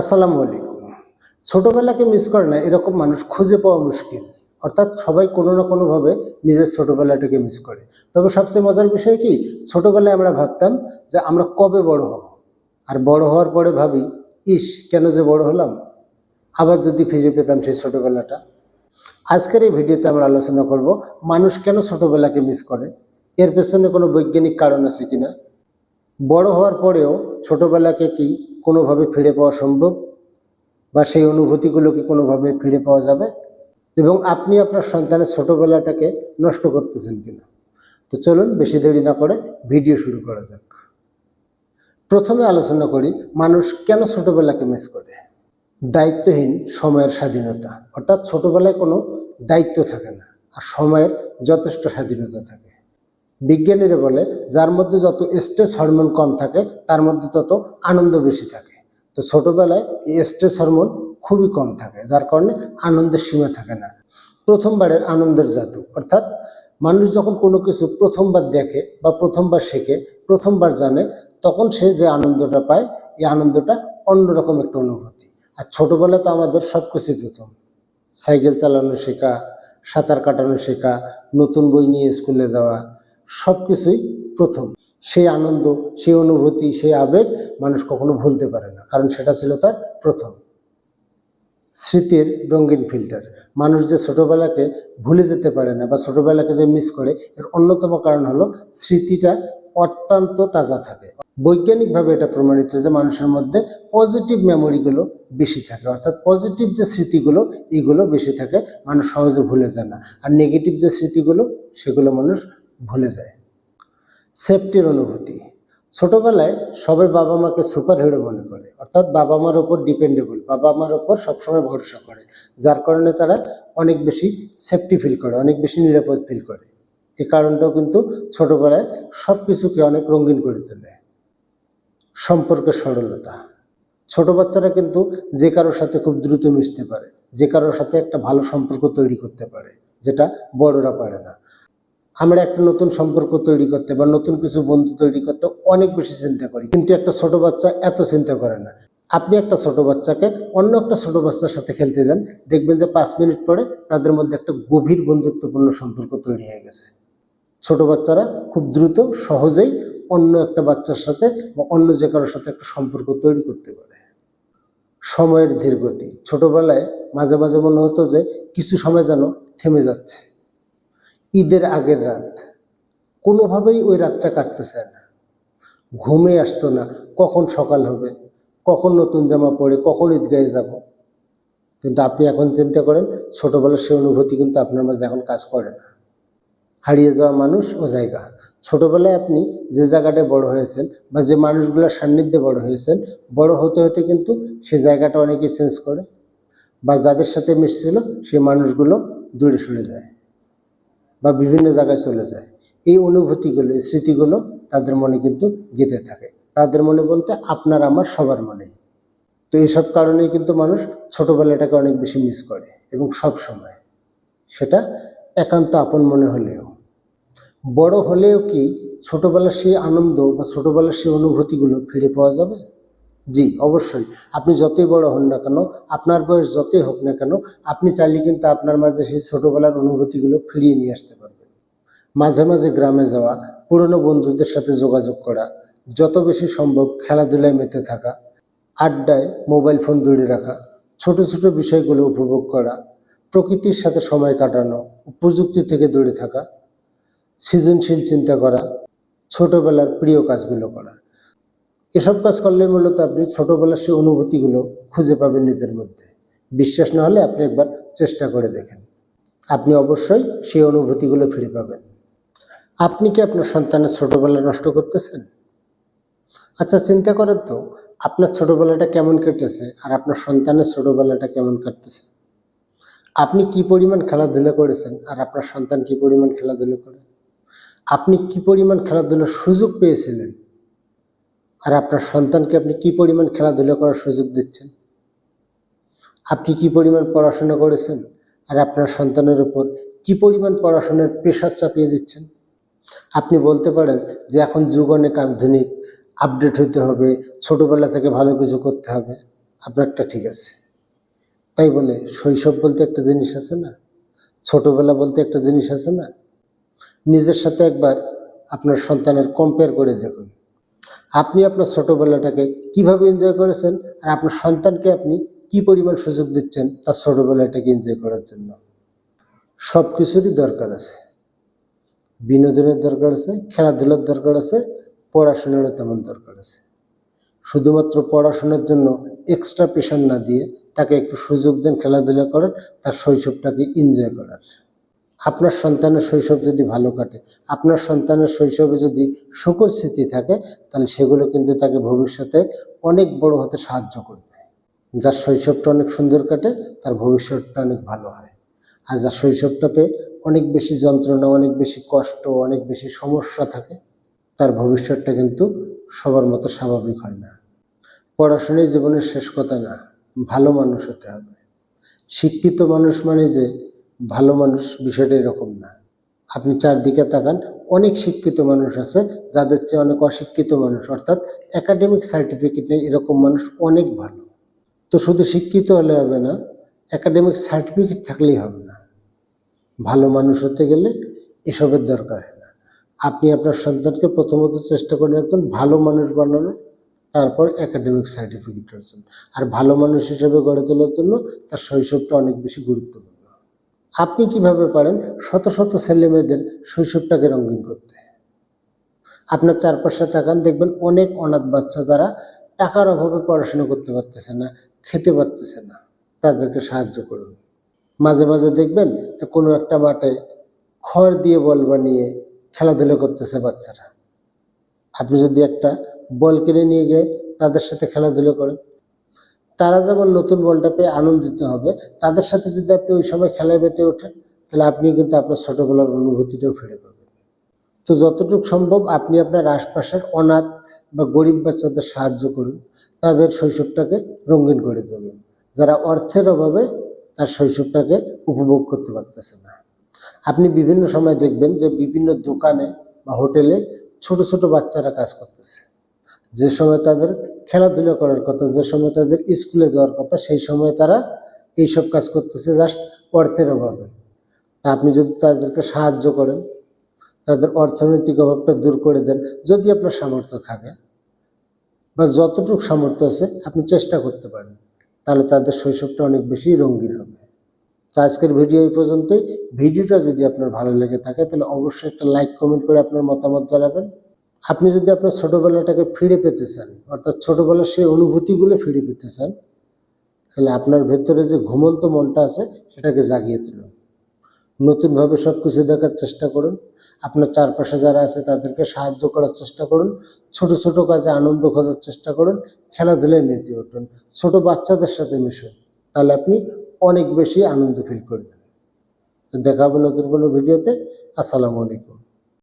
আসসালামু আলাইকুম। ছোটোবেলাকে মিস করে না, এরকম মানুষ খুঁজে পাওয়া মুশকিল। অর্থাৎ সবাই কোনো না কোনোভাবে নিজের ছোটোবেলাটাকে মিস করে। তবে সবচেয়ে মজার বিষয় কি? ছোটবেলায় আমরা ভাবতাম যে আমরা কবে বড় হব। আর বড় হওয়ার পরে ভাবি, ইস, কেন যে বড় হলাম? আবার যদি ফিরে পেতাম সেই ছোটবেলাটা। আজকের এই ভিডিওতে আমরা আলোচনা করব, মানুষ কেন ছোটবেলাকে মিস করে? এর পেছনে কোনো বৈজ্ঞানিক কারণ আছে কিনা? বড় হওয়ার পরেও ছোটবেলাকে কি কোনোভাবে ফিরে পাওয়া সম্ভব? বা সেই অনুভূতিগুলোকে কোনোভাবে ফিরে পাওয়া যাবে? এবং আপনি আপনার সন্তানের ছোটোবেলাটাকে নষ্ট করতেছেন কিনা? তো চলুন বেশি দেরি না করে ভিডিও শুরু করা যাক। প্রথমে আলোচনা করি, মানুষ কেন ছোটোবেলাকে মিস করে? দায়িত্বহীন সময়ের স্বাধীনতা। অর্থাৎ ছোটোবেলায় কোনো দায়িত্ব থাকে না, আর সময়ের যথেষ্ট স্বাধীনতা থাকে। বিজ্ঞানীরা বলে, যার মধ্যে যত স্ট্রেস হরমোন কম থাকে, তার মধ্যে তত আনন্দ বেশি থাকে। তো ছোটবেলায় এই স্ট্রেস হরমোন খুবই কম থাকে, যার কারণে আনন্দের সীমা থাকে না। প্রথমবারের আনন্দের জাদু, অর্থাৎ মানুষ যখন কোনো কিছু প্রথমবার দেখে বা প্রথমবার শেখে, প্রথমবার জানে, তখন সে যে আনন্দটা পায়, এই আনন্দটা অন্যরকম একটা অনুভূতি। আর ছোটবেলায় তো আমাদের সব কিছুই প্রথম। সাইকেল চালানো শেখা, সাঁতার কাটানো শেখা, নতুন বই নিয়ে স্কুলে যাওয়া সব কিছুই প্রথম। সেই আনন্দ, সেই অনুভূতি, সেই আবেগ মানুষ কখনো ভুলতে পারে না, কারণ সেটা ছিল তার প্রথম। স্মৃতির রঙিন ফিল্টার। মানুষ যে ছোটোবেলাকে ভুলে যেতে পারে না বা ছোটোবেলাকে যে মিস করে, এর অন্যতম কারণ হলো স্মৃতিটা অত্যন্ত তাজা থাকে। বৈজ্ঞানিকভাবে এটা প্রমাণিত যে মানুষের মধ্যে পজিটিভ মেমোরিগুলো বেশি থাকে, অর্থাৎ পজিটিভ যে স্মৃতিগুলো এইগুলো বেশি থাকে, মানুষ সহজে ভুলে যায় না। আর নেগেটিভ যে স্মৃতিগুলো, সেগুলো মানুষ ভুলে যায়। সেফটির অনুভূতি। ছোটবেলায় সবাই বাবা মাকে সুপার হিরো মনে করে। অর্থাৎ বাবা মার ওপর ডিপেন্ডেবল বাবা মার ওপর সবসময় ভরসা করে। যার কারণে তারা অনেক বেশি সেফটি ফিল করে, অনেক বেশি নিরাপদ ফিল করে। এই কারণটাও কিন্তু ছোটবেলায় সব কিছুকে অনেক রঙিন করে তোলে। সম্পর্কের সরলতা। ছোট বাচ্চারা কিন্তু যে কারোর সাথে খুব দ্রুত মিশতে পারে, যে কারোর সাথে একটা ভালো সম্পর্ক তৈরি করতে পারে, যেটা বড়রা পারে না। আমরা একটা নতুন সম্পর্ক তৈরি করতে বা নতুন কিছু বন্ধু তৈরি করতে অনেক বেশি চিন্তা করি। কিন্তু একটা ছোট বাচ্চা এত চিন্তা করে না। আপনি একটা ছোট বাচ্চাকে অন্য একটা ছোট বাচ্চার সাথে খেলতে দেন, দেখবেন যে পাঁচ মিনিট পরে তাদের মধ্যে একটা গভীর বন্ধুত্বপূর্ণ সম্পর্ক তৈরি হয়ে গেছে। ছোট বাচ্চারা খুব দ্রুত, সহজেই অন্য একটা বাচ্চার সাথে বা অন্য যে কারোর সাথে একটা সম্পর্ক তৈরি করতে পারে। সময়ের ধীর গতি ছোটবেলায় মাঝে মাঝে মনে হতো যে কিছু সময় যেন থেমে যাচ্ছে। ঈদের আগের রাত। কোনোভাবেই ওই রাতটা কাটতেছে না। ঘুমে আসতো না, কখন সকাল হবে, কখন নতুন জামা পরে, কখন ঈদগাহে যাব। কিন্তু আপনি এখন চিন্তা করেন, ছোটবেলার সেই অনুভূতি কিন্তু আপনার মাঝে এখন কাজ করে না। হারিয়ে যাওয়া মানুষ ও জায়গা। ছোটবেলায় আপনি যে জায়গাটায় বড় হয়েছেন বা যে মানুষগুলোর সান্নিধ্যে বড় হয়েছেন, বড় হতে হতে কিন্তু সেই জায়গাটা অনেকেই চেঞ্জ করে বা যাদের সাথে মিশছিল, সেই মানুষগুলো দূরে সরে যায়। বা বিভিন্ন জায়গায় চলে যায়। এই অনুভূতিগুলো স্মৃতিগুলো তাদের মনে কিন্তু গেঁথে থাকে। তাদের মনে বলতে আপনার আমার সবার মনে তো এইসব কারণেই কিন্তু মানুষ ছোটবেলাটাকে অনেক বেশি মিস করে এবং সব সময় সেটা একান্ত আপন মনে হলেও। বড় হলেও কি ছোটবেলার সেই আনন্দ বা ছোটবেলার সেই অনুভূতিগুলো ফিরে পাওয়া যাবে? জি, অবশ্যই। আপনি যতই বড় হন না কেন, আপনার বয়স যতই হোক না কেন, আপনি চাইলে কিন্তু আপনার মাঝে সেই ছোটবেলার অনুভূতিগুলো ফিরিয়ে নিয়ে আসতে পারবেন। মাঝে মাঝে গ্রামে যাওয়া, পুরনো বন্ধুদের সাথে যোগাযোগ করা, যত বেশি সম্ভব খেলাধুলায় মেতে থাকা, আড্ডায় মোবাইল ফোন দূরে রাখা, ছোট ছোট বিষয়গুলো উপভোগ করা, প্রকৃতির সাথে সময় কাটানো প্রযুক্তি থেকে দূরে থাকা, সৃজনশীল চিন্তা করা, ছোটবেলার প্রিয় কাজগুলো করা। এসব কাজ করলে মূলত আপনি ছোটবেলার সেই অনুভূতিগুলো খুঁজে পাবেন নিজের মধ্যে। বিশ্বাস না হলে আপনি একবার চেষ্টা করে দেখেন। আপনি অবশ্যই সেই অনুভূতিগুলো ফিরে পাবেন। আপনি কি আপনার সন্তানের ছোটবেলা নষ্ট করতেছেন? আচ্ছা চিন্তা করেন তো, আপনার ছোটবেলাটা কেমন কেটেছে আর আপনার সন্তানের ছোটবেলাটা কেমন কাটতেছে? আপনি কি পরিমাণ খেলাধুলা করেছেন আর আপনার সন্তান কি পরিমাণ খেলাধুলা করে? আপনি কি পরিমাণ খেলাধুলার সুযোগ পেয়েছিলেন আর আপনার সন্তানকে আপনি কি পরিমাণ খেলাধুলা করার সুযোগ দিচ্ছেন? আপনি কি পরিমাণ পড়াশোনা করেছেন? আর আপনার সন্তানের উপর কি পরিমাণ পড়াশোনার প্রেশার চাপিয়ে দিচ্ছেন? আপনি বলতে পারেন যে এখন যুগ অনেক আধুনিক আপডেট হতে হবে, ছোটোবেলা থেকে ভালো কিছু করতে হবে। আপনারটা ঠিক আছে। তাই বলে শৈশব বলতে একটা জিনিস আছে না? ছোটোবেলা বলতে একটা জিনিস আছে না? নিজের সাথে একবার আপনার সন্তানের কম্পেয়ার করে দেখুন। আপনি আপনার ছোটোবেলাটাকে কীভাবে এনজয় করেছেন আর আপনার সন্তানকে আপনি কি পরিমাণ সুযোগ দিচ্ছেন তার ছোটবেলাটাকে এনজয় করার জন্য? সব কিছুরই দরকার আছে। বিনোদনের দরকার আছে, খেলাধুলার দরকার আছে, পড়াশোনারও তেমন দরকার আছে। শুধুমাত্র পড়াশোনার জন্য এক্সট্রা প্রেশার না দিয়ে তাকে একটু সুযোগ দেন, খেলাধুলা করার, তার শৈশবটাকে এনজয় করার। আপনার সন্তানের শৈশব যদি ভালো কাটে, আপনার সন্তানের শৈশবে যদি সুখর স্মৃতি থাকে, তাহলে সেগুলো কিন্তু তাকে ভবিষ্যতে অনেক বড় হতে সাহায্য করবে। যার শৈশবটা অনেক সুন্দর কাটে, তার ভবিষ্যৎটা অনেক ভালো হয়। আর যার শৈশবটাতে অনেক বেশি যন্ত্রণা, অনেক বেশি কষ্ট, অনেক বেশি সমস্যা থাকে, তার ভবিষ্যৎটা কিন্তু সবার মতো স্বাভাবিক হয় না। পড়াশোনাই জীবনের শেষ কথা না, ভালো মানুষ হতে হবে। শিক্ষিত মানুষ মানে যে ভালো মানুষ বিষয়টা এরকম না। আপনি চারদিকে তাকান, অনেক শিক্ষিত মানুষ আছে, যাদের চেয়ে অনেক অশিক্ষিত মানুষ, অর্থাৎ একাডেমিক সার্টিফিকেট নেই এরকম মানুষ অনেক ভালো। তো শুধু শিক্ষিত হলে হবে না একাডেমিক সার্টিফিকেট থাকলেই হবে না। ভালো মানুষ হতে গেলে এসবের দরকার হয় না। আপনি আপনার সন্তানকে প্রথমত চেষ্টা করে একজন ভালো মানুষ বানানোর তারপর একাডেমিক সার্টিফিকেট অর্জন আর ভালো মানুষ হিসেবে গড়ে তোলার জন্য তার শৈশবটা অনেক বেশি গুরুত্বপূর্ণ। আপনি কীভাবে পারেন শত শত ছেলে মেয়েদের শৈশবটাকে রঙিন করতে? আপনার চারপাশে তাকান, দেখবেন অনেক অনাথ বাচ্চা যারা টাকার অভাবে পড়াশোনা করতে পারতেছে না, খেতে পারতেছে না। তাদেরকে সাহায্য করুন। মাঝে মাঝে দেখবেন যে কোনো একটা মাঠে খড় দিয়ে বল বানিয়ে খেলাধুলা করতেছে বাচ্চারা। আপনি যদি একটা বল কিনে নিয়ে গিয়ে তাদের সাথে খেলাধুলা করেন তারা যেমন নতুন বলটা পেয়ে আনন্দিত হবে, তাদের সাথে যদি আপনি ওই সময় খেলায় মেতে ওঠেন, তাহলে আপনি কিন্তু আপনার ছোটোবেলার অনুভূতিটাও ফিরে পাবেন। তো যতটুকু সম্ভব আপনি আপনার আশপাশের অনাথ বা গরিব বাচ্চাদের সাহায্য করুন, তাদের শৈশবটাকে রঙিন করে তুলুন। যারা অর্থের অভাবে তার শৈশবটাকে উপভোগ করতে পারতেছে না। আপনি বিভিন্ন সময় দেখবেন যে বিভিন্ন দোকানে বা হোটেলে ছোট ছোট বাচ্চারা কাজ করতেছে। যে সময় তাদের খেলাধুলা করার কথা, যে সময় তাদের স্কুলে যাওয়ার কথা, সেই সময় তারা এইসব কাজ করতেছে জাস্ট অর্থের অভাবে। তা আপনি যদি তাদেরকে সাহায্য করেন, তাদের অর্থনৈতিক অভাবটা দূর করে দেন, যদি আপনার সামর্থ্য থাকে বা যতটুকু সামর্থ্য আছে, আপনি চেষ্টা করতে পারেন, তাহলে তাদের শৈশবটা অনেক বেশি রঙিন হবে। তো আজকের ভিডিও এই পর্যন্তই। ভিডিওটা যদি আপনার ভালো লেগে থাকে, তাহলে অবশ্যই একটা লাইক কমেন্ট করে আপনার মতামত জানাবেন। আপনি যদি আপনার ছোটোবেলাটাকে ফিরে পেতে চান, অর্থাৎ ছোটোবেলার সেই অনুভূতিগুলো ফিরে পেতে চান, তাহলে আপনার ভেতরে যে ঘুমন্ত মনটা আছে, সেটাকে জাগিয়ে তুলুন। নতুনভাবে সব কিছু দেখার চেষ্টা করুন। আপনার চারপাশে যারা আছে, তাদেরকে সাহায্য করার চেষ্টা করুন। ছোট ছোট কাজে আনন্দ খোঁজার চেষ্টা করুন। খেলাধুলায় মেতে উঠুন। ছোট বাচ্চাদের সাথে মিশুন। তাহলে আপনি অনেক বেশি আনন্দ ফিল করবেন। দেখা হবে নতুন কোনো ভিডিওতে আসসালামু আলাইকুম।